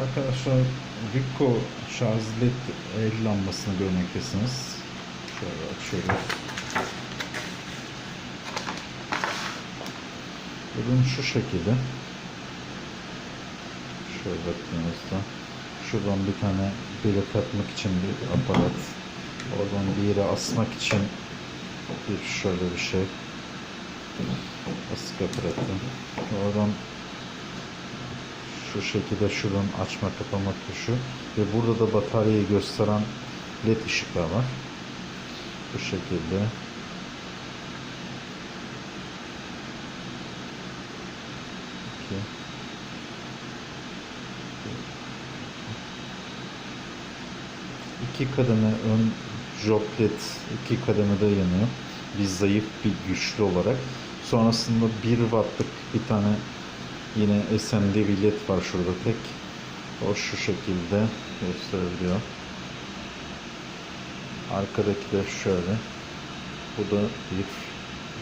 Arkadaşlar Ricoh şarj led el lambasını görmektesiniz. Şöyle açıyoruz. Ürün şu şekilde. Şöyle baktığınızda. Şuradan bir tane bile takmak için bir aparat. Oradan bir yere asmak için bir şöyle bir şey. Askı aparatı. Oradan şu şekilde şuradan açma kapama tuşu ve burada da bataryayı gösteren led ışıklar var. Bu şekilde. İki. İki kademe ön job led iki kademede yanıyor. Bir zayıf bir güçlü olarak. Sonrasında 1 wattlık bir tane Yine SMD bir led var şurada tek. O şu şekilde gösteriliyor. Arkadaki de şöyle. Bu da bir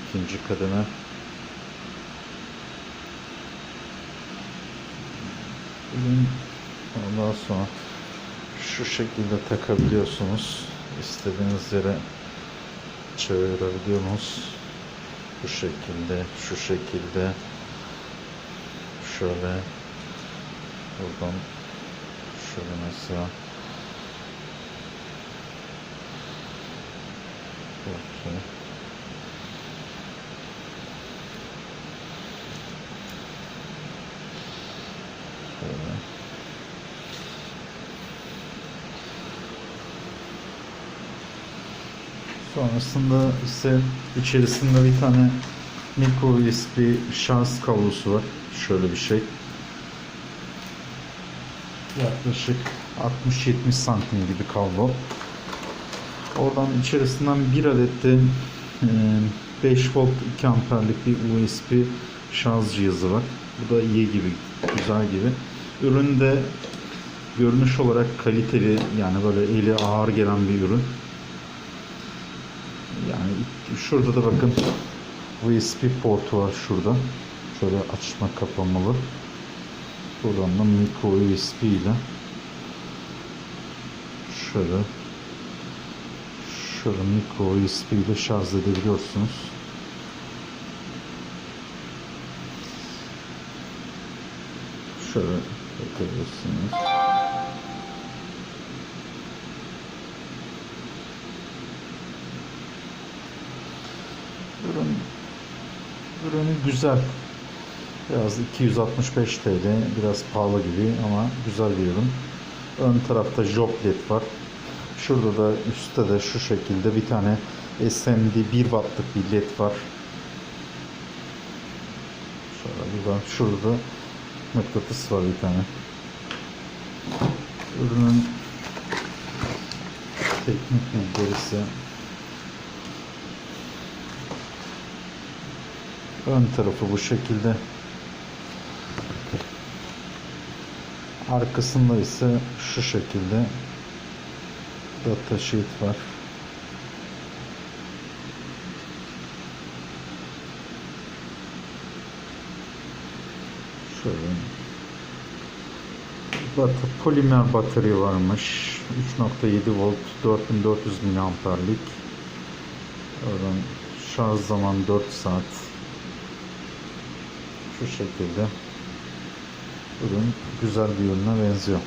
ikinci kademe. Ürün ondan sonra şu şekilde takabiliyorsunuz. İstediğiniz yere çevirebiliyorsunuz. Bu şekilde, şu şekilde şöyle buradan şöyle mesela Bakayım. Şöyle. Sonrasında ise içerisinde bir tane micro USB şarj kablosu var. Şöyle bir şey. Yaklaşık 60-70 santim gibi kablo. Oradan içerisinden bir adet de e, 5 volt 2 amperlik bir USB şarj cihazı var. Bu da iyi gibi, güzel gibi. Üründe görünüş olarak kaliteli yani böyle eli ağır gelen bir ürün. Yani şurada da bakın USB portu var şurada. Şöyle açma kapamalı. Buradan da micro USB ile şöyle şöyle micro USB ile şarj edebiliyorsunuz. Şöyle bakabilirsiniz. Ürün ürünü güzel. Biraz 265 TL biraz pahalı gibi ama güzel bir ürün. Ön tarafta job led var. Şurada da üstte de şu şekilde bir tane SMD 1 wattlık bir led var. Şöyle bir bak. Şurada mıknatıs var bir tane. Ürünün teknik bilgisi ön tarafı bu şekilde. Arkasında ise şu şekilde data sheet var. Şöyle. Polimer batarya varmış. 3.7 volt 4400 miliamperlik. Şarj zaman 4 saat şu şekilde ürün güzel bir ürüne benziyor.